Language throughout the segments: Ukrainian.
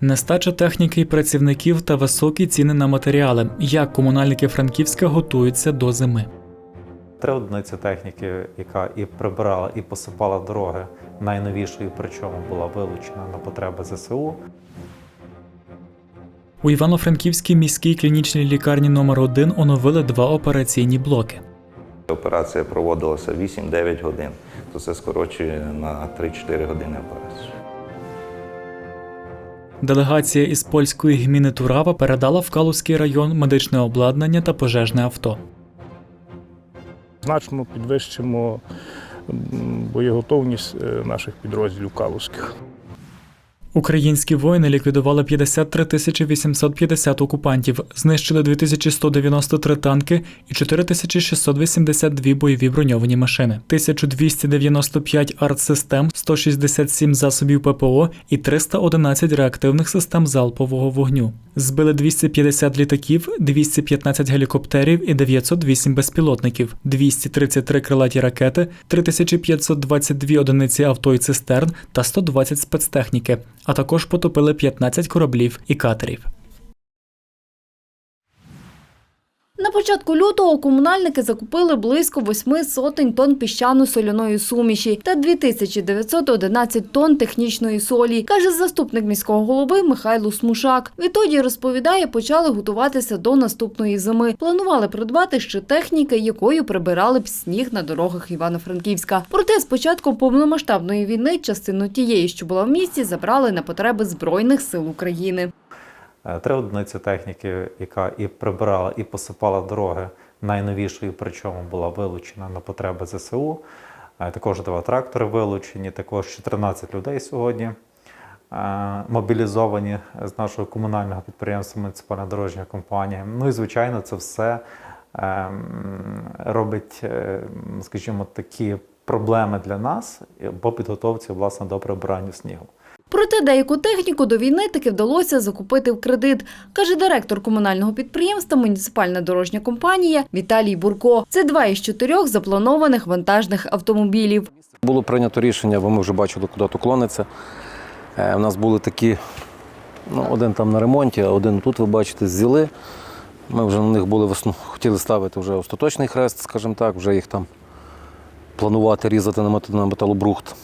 Нестача техніки і працівників та високі ціни на матеріали. Як комунальники Франківська готуються до зими? Три одиниці техніки, яка і прибирала, і посипала дороги, найновішою причому була вилучена на потреби ЗСУ. У Івано-Франківській міській клінічній лікарні номер 1 оновили два операційні блоки. Операція проводилася 8-9 годин, то це скорочує на 3-4 години операцію. Делегація із польської гміни Турава передала в Калузький район медичне обладнання та пожежне авто. Значно підвищимо боєготовність е, наших підрозділів калузьких. Українські воїни ліквідували 53 тисячі 850 окупантів, знищили 2193 танки і 4682 бойові броньовані машини, 1295 артсистем, 167 засобів ППО і 311 реактивних систем залпового вогню. Збили 250 літаків, 215 гелікоптерів і 908 безпілотників, 233 крилаті ракети, 3522 одиниці авто і цистерн та 120 спецтехніки, а також потопили 15 кораблів і катерів. На початку лютого комунальники закупили близько восьми сотень тонн піщано-соляної суміші та 2911 тонн технічної солі, каже заступник міського голови Михайло Смушак. Відтоді розповідає, почали готуватися до наступної зими. Планували придбати ще техніки, якою прибирали б сніг на дорогах Івано-Франківська. Проте з початком повномасштабної війни частину тієї, що була в місті, забрали на потреби збройних сил України. Е, Три одиниці техніки, яка і прибирала, і посипала дороги, найновішою причому була вилучена на потреби ЗСУ. Е, Також два трактори вилучені, також 14 людей сьогодні е, мобілізовані з нашого комунального підприємства Муніципальна дорожня компанія. Ну і звичайно, це все ем, робить, скажімо, такі проблеми для нас по підготовці власне до прибирання снігу. Проте деяку техніку до війни таки вдалося закупити в кредит, каже директор комунального підприємства Муніципальна дорожня компанія Віталій Бурко. Це два із чотирьох запланованих вантажних автомобілів. Було прийнято рішення, бо ми вже бачили, куди то клониться. Е, У нас були такі, ну, один там на ремонті, а один тут, ви бачите, ззіли. Ми вже на них були хотіли ставити вже остаточний хрест, скажімо так, вже їх там планувати, різати на металобрухт.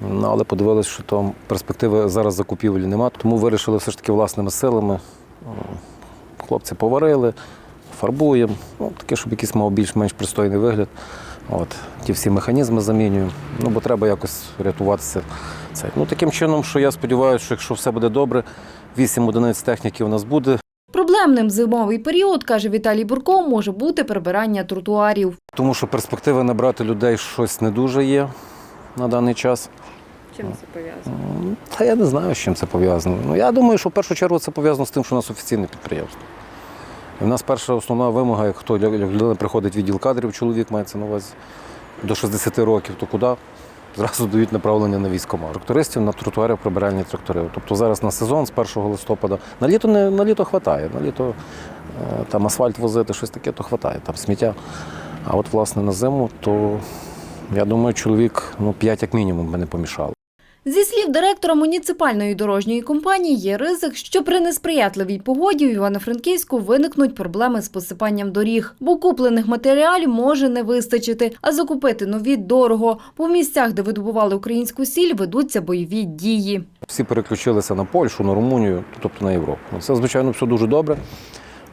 Ну, але подивилися, що там перспективи зараз закупівлі немає, тому вирішили все ж таки власними силами. Хлопці поварили, фарбуємо, ну, таке, щоб якийсь мав більш-менш пристойний вигляд. От, ті всі механізми замінюємо, ну, бо треба якось рятуватися. Це. Ну, таким чином, що я сподіваюся, що якщо все буде добре, 8 одиниць техніки у нас буде. Проблемним зимовий період, каже Віталій Бурко, може бути прибирання тротуарів. Тому що перспективи набрати людей щось не дуже є на даний час. Чим це пов'язано? Та я не знаю, з чим це пов'язано. Ну, я думаю, що в першу чергу це пов'язано з тим, що у нас офіційне підприємство. І в нас перша основна вимога, як хто як людина приходить в відділ кадрів, чоловік мається на увазі до 60 років, то куди? Зразу дають направлення на військомат. Трактористів на тротуарі прибиральні трактори. Тобто зараз на сезон з 1 листопада. На літо не на літо хватає. На літо е, там асфальт возити, щось таке, то хватає, там сміття. А от власне на зиму, то я думаю, чоловік ну, 5 як мінімум би не помішало. Зі слів директора муніципальної дорожньої компанії, є ризик, що при несприятливій погоді в Івано-Франківську виникнуть проблеми з посипанням доріг, бо куплених матеріалів може не вистачити, а закупити нові дорого. Бо місцях, де видобували українську сіль, ведуться бойові дії. Всі переключилися на Польщу, на Румунію, тобто на Європу. Ну, Це, звичайно, все дуже добре.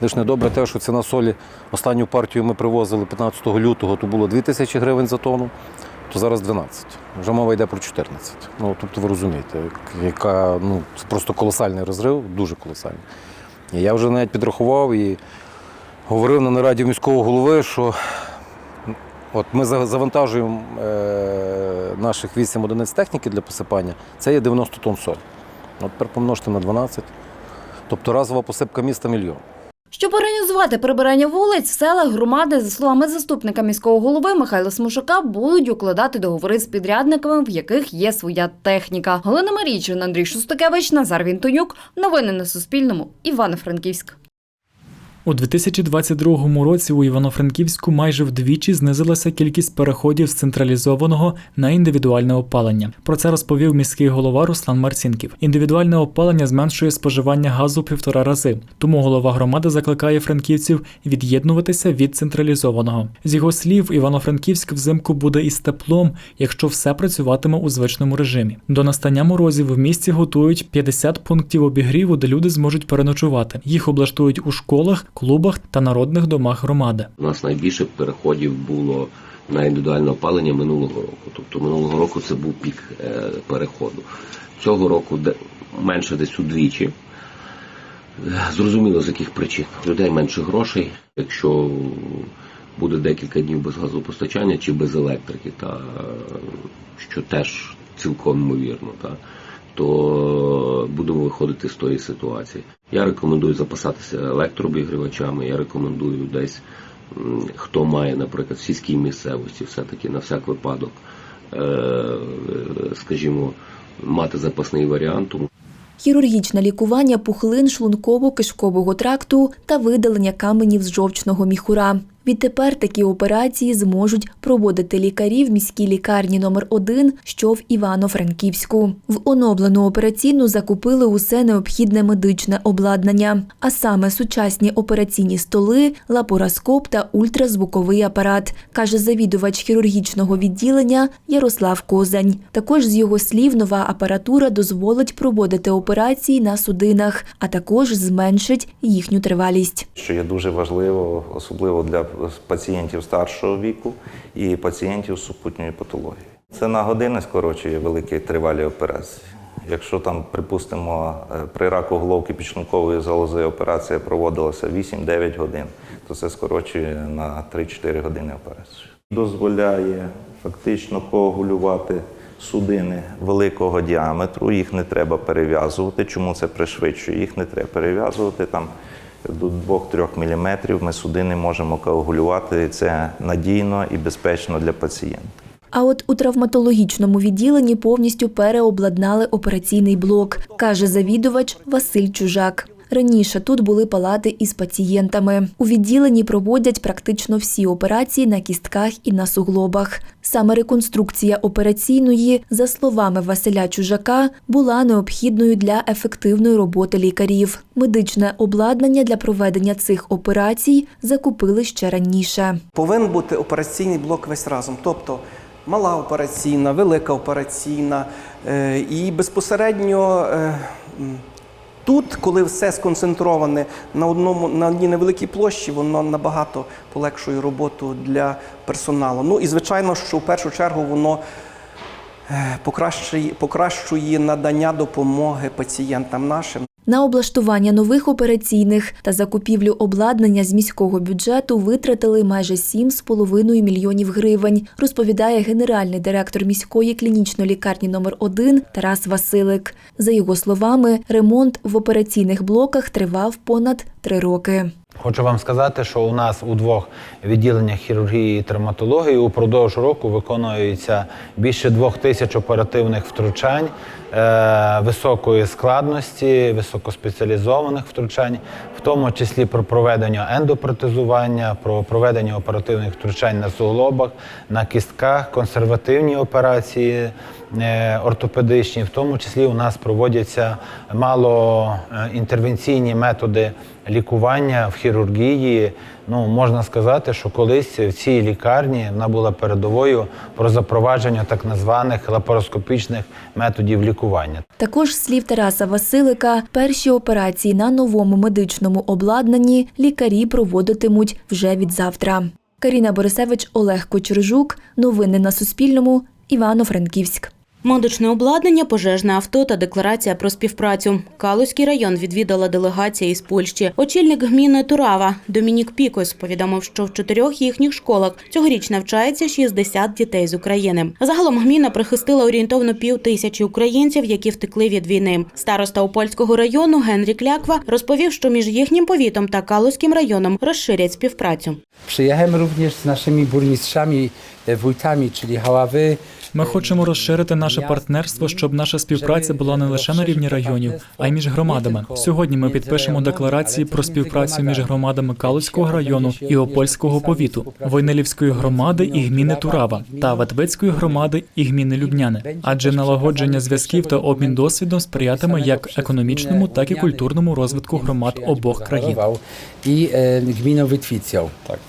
Лише недобре те, що ціна солі останню партію ми привозили 15 лютого, то було 2 тисячі гривень за тонну, то зараз 12. Вже мова йде про 14. Ну, тобто ви розумієте, яка ну, просто колосальний розрив, дуже колосальний. Я вже навіть підрахував і говорив на нараді міського голови, що От ми завантажуємо е, наших 8 одиниць техніки для посипання, це є 90 тонн солі. От тепер помножте на 12. Тобто разова посипка міста мільйон. Щоб організувати прибирання вулиць, в селах громади, за словами заступника міського голови Михайла Смушака, будуть укладати договори з підрядниками, в яких є своя техніка. Галина Марійчин, Андрій Шустакевич, Назар Вінтонюк. Новини на Суспільному. Івано-Франківськ. У 2022 році у Івано-Франківську майже вдвічі знизилася кількість переходів з централізованого на індивідуальне опалення. Про це розповів міський голова Руслан Марцінків. Індивідуальне опалення зменшує споживання газу півтора рази. Тому голова громади закликає франківців від'єднуватися від централізованого. З його слів, Івано-Франківськ взимку буде із теплом, якщо все працюватиме у звичному режимі. До настання морозів в місті готують 50 пунктів обігріву, де люди зможуть переночувати. Їх облаштують у школах, клубах та народних домах громади. У нас найбільше переходів було на індивідуальне опалення минулого року. Тобто минулого року це був пік е, переходу. Цього року менше десь удвічі. Зрозуміло, з яких причин. Людей менше грошей. Якщо буде декілька днів без газопостачання чи без електрики, та е, що теж цілком ймовірно, та, то будемо виходити з тої ситуації. Я рекомендую запасатися електрообігрівачами, я рекомендую десь, хто має, наприклад, в сільській місцевості, все-таки на всяк випадок, е, скажімо, мати запасний варіант, Хірургічне лікування пухлин шлунково-кишкового тракту та видалення каменів з жовчного міхура. Відтепер такі операції зможуть проводити лікарі в міській лікарні номер 1 що в Івано-Франківську. В оновлену операційну закупили усе необхідне медичне обладнання, а саме сучасні операційні столи, лапароскоп та ультразвуковий апарат, каже завідувач хірургічного відділення Ярослав Козань. Також з його слів, нова апаратура дозволить проводити операції на судинах, а також зменшить їхню тривалість. Що є дуже важливо, особливо для пацієнтів старшого віку і пацієнтів з супутньою патологією. Це на години скорочує великі тривалі операції. Якщо там, припустимо, е, при раку головки підшлункової залози операція проводилася 8-9 годин, то це скорочує на 3-4 години операцію. Дозволяє фактично коагулювати судини великого діаметру, їх не треба перев'язувати. Чому це пришвидшує? Їх не треба перев'язувати там до 2-3 мм ми судини можемо коагулювати. Це надійно і безпечно для пацієнта. А от у травматологічному відділенні повністю переобладнали операційний блок, каже завідувач Василь Чужак. Раніше тут були палати із пацієнтами. У відділенні проводять практично всі операції на кістках і на суглобах. Саме реконструкція операційної, за словами Василя Чужака, була необхідною для ефективної роботи лікарів. Медичне обладнання для проведення цих операцій закупили ще раніше. Повинен бути операційний блок весь разом. Тобто мала операційна, велика операційна. Е, І безпосередньо е, тут, коли все сконцентроване на одному на одній невеликій площі, воно набагато полегшує роботу для персоналу. Ну і звичайно, що в першу чергу воно е, покращує, покращує надання допомоги пацієнтам нашим. На облаштування нових операційних та закупівлю обладнання з міського бюджету витратили майже 7,5 мільйонів гривень, розповідає генеральний директор міської клінічної лікарні номер 1 Тарас Василик. За його словами, ремонт в операційних блоках тривав понад три роки. Хочу вам сказати, що у нас у двох відділеннях хірургії і травматології упродовж року виконується більше двох тисяч оперативних втручань е, високої складності, високоспеціалізованих втручань, в тому числі про проведення ендопротезування, про проведення оперативних втручань на суглобах, на кістках, консервативні операції ортопедичні. В тому числі у нас проводяться малоінтервенційні методи лікування в хірургії. Ну, можна сказати, що колись в цій лікарні вона була передовою про запровадження так званих лапароскопічних методів лікування. Також слів Тараса Василика, перші операції на новому медичному обладнанні лікарі проводитимуть вже від завтра. Каріна Борисевич, Олег Кочержук. Новини на Суспільному. Івано-Франківськ. Медичне обладнання, пожежне авто та декларація про співпрацю. Калузький район відвідала делегація із Польщі. Очільник гміни Турава Домінік Пікос повідомив, що в чотирьох їхніх школах цьогоріч навчається 60 дітей з України. Загалом гміна прихистила орієнтовно пів тисячі українців, які втекли від війни. Староста Опольського району Генрі Кляква розповів, що між їхнім повітом та Калузьким районом розширять співпрацю. Również z naszymi burmistrzami, e, wójtami, czyli Haławy, Ми хочемо розширити наше партнерство, щоб наша співпраця була не лише на рівні районів, а й між громадами. Сьогодні ми підпишемо декларації про співпрацю між громадами Калузького району і Опольського повіту, Войнелівської громади і гміни Турава та Ветвицької громади і гміни Любняне. Адже налагодження зв'язків та обмін досвідом сприятиме як економічному, так і культурному розвитку громад обох країн. E, gminą Wytwicją. Tak.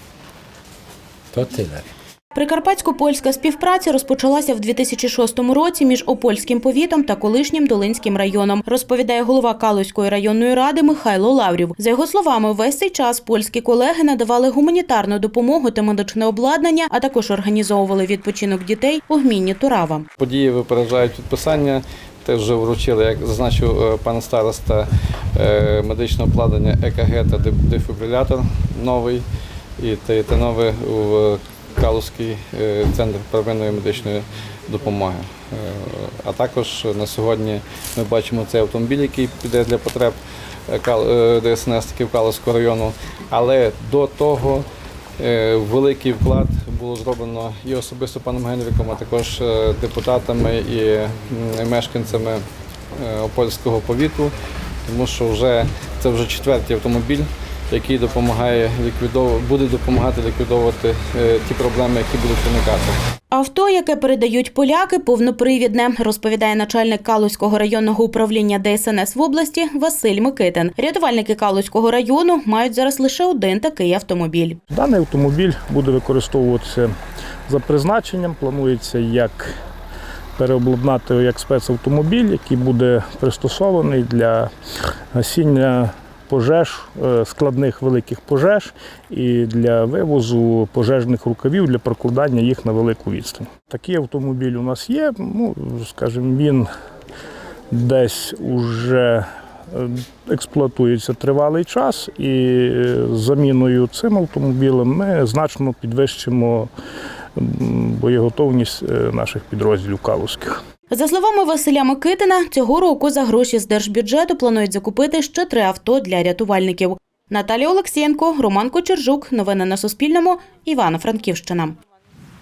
To tyle. Прикарпатсько-польська співпраця розпочалася в 2006 році між Опольським повітом та колишнім Долинським районом, розповідає голова Калузької районної ради Михайло Лаврів. За його словами, весь цей час польські колеги надавали гуманітарну допомогу та медичне обладнання, а також організовували відпочинок дітей у гмінні Турава. Події випереджають підписання. Теж вже вручили, як зазначив е, пан староста, е, медичне обладнання ЕКГ та дефібрилятор новий і те, те нове в Калузький е, центр первинної медичної допомоги. Е, А також на сьогодні ми бачимо цей автомобіль, який піде для потреб Кал- е, ДСНС-таків Калузького району. Але до того Е, Великий вклад було зроблено і особисто паном Генріком, а також депутатами і мешканцями Опольського повіту, тому що вже це вже четвертий автомобіль, який допомагає ліквідовувати, буде допомагати ліквідовувати е, ті проблеми, які будуть виникати. Авто, яке передають поляки, повнопривідне, розповідає начальник Калузького районного управління ДСНС в області Василь Микитин. Рятувальники Калузького району мають зараз лише один такий автомобіль. Даний автомобіль буде використовуватися за призначенням. Планується як переобладнати як спецавтомобіль, який буде пристосований для гасіння пожеж, е, складних великих пожеж і для вивозу пожежних рукавів для прокладання їх на велику відстань. Такий автомобіль у нас є. Ну, скажімо, він десь уже е, експлуатується тривалий час, і е, заміною цим автомобілем ми значно підвищимо боєготовність наших підрозділів калузьких. За словами Василя Микитина, цього року за гроші з держбюджету планують закупити ще три авто для рятувальників. Наталія Олексієнко, Роман Кочержук. Новини на Суспільному. Івано-Франківщина.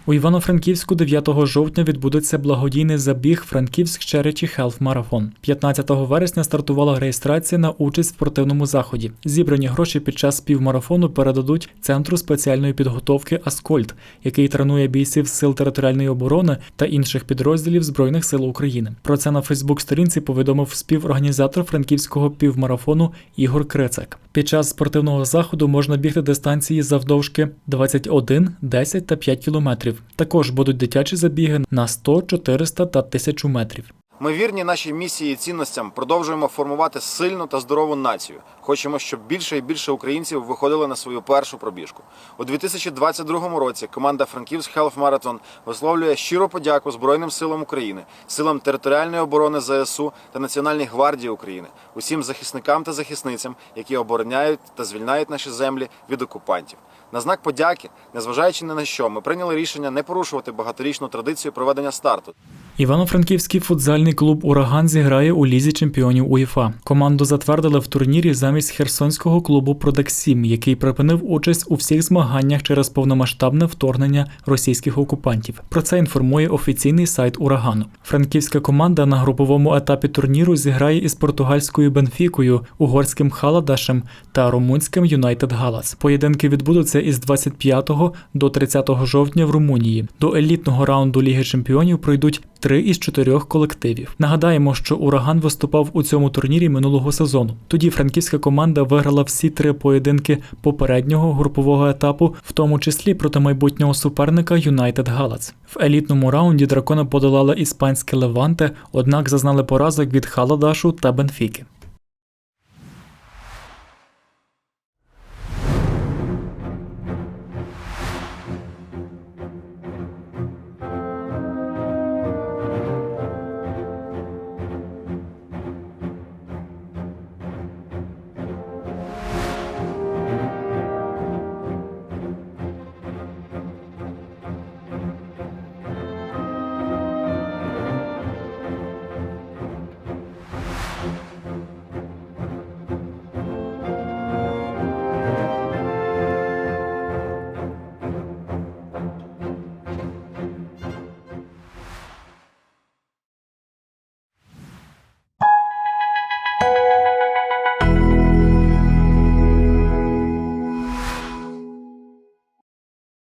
У Івано-Франківську 9 жовтня відбудеться благодійний забіг Франківськ Charity Health Marathon. 15 вересня стартувала реєстрація на участь в спортивному заході. Зібрані гроші під час співмарафону передадуть центру спеціальної підготовки Аскольд, який тренує бійців сил територіальної оборони та інших підрозділів Збройних сил України. Про це на Фейсбук-сторінці повідомив співорганізатор франківського півмарафону Ігор Крицак. Під час спортивного заходу можна бігти дистанції завдовжки 21, 10 та 5 кілометрів. Також будуть дитячі забіги на 100, 400 та 1000 метрів. Ми вірні нашій місії і цінностям продовжуємо формувати сильну та здорову націю. Хочемо, щоб більше і більше українців виходили на свою першу пробіжку. У 2022 році команда Франківськ Health Marathon висловлює щиру подяку Збройним силам України, силам територіальної оборони ЗСУ та Національній гвардії України, усім захисникам та захисницям, які обороняють та звільняють наші землі від окупантів. На знак подяки, незважаючи ні на що, ми прийняли рішення не порушувати багаторічну традицію проведення старту. Івано-Франківський футзальний клуб Ураган зіграє у лізі чемпіонів УЄФА. Команду затвердили в турнірі замість херсонського клубу Продексім, який припинив участь у всіх змаганнях через повномасштабне вторгнення російських окупантів. Про це інформує офіційний сайт Урагану. Франківська команда на груповому етапі турніру зіграє із португальською Бенфікою, угорським Халадашем та румунським Юнайтед Галас. Поєдинки відбудуться із 25 до 30 жовтня в Румунії. До елітного раунду Ліги Чемпіонів пройдуть три із чотирьох колективів. Нагадаємо, що ураган виступав у цьому турнірі минулого сезону. Тоді франківська команда виграла всі три поєдинки попереднього групового етапу, в тому числі проти майбутнього суперника Юнайтед Галац. В елітному раунді дракони подолали іспанське Леванте, однак зазнали поразок від Халадашу та Бенфіки.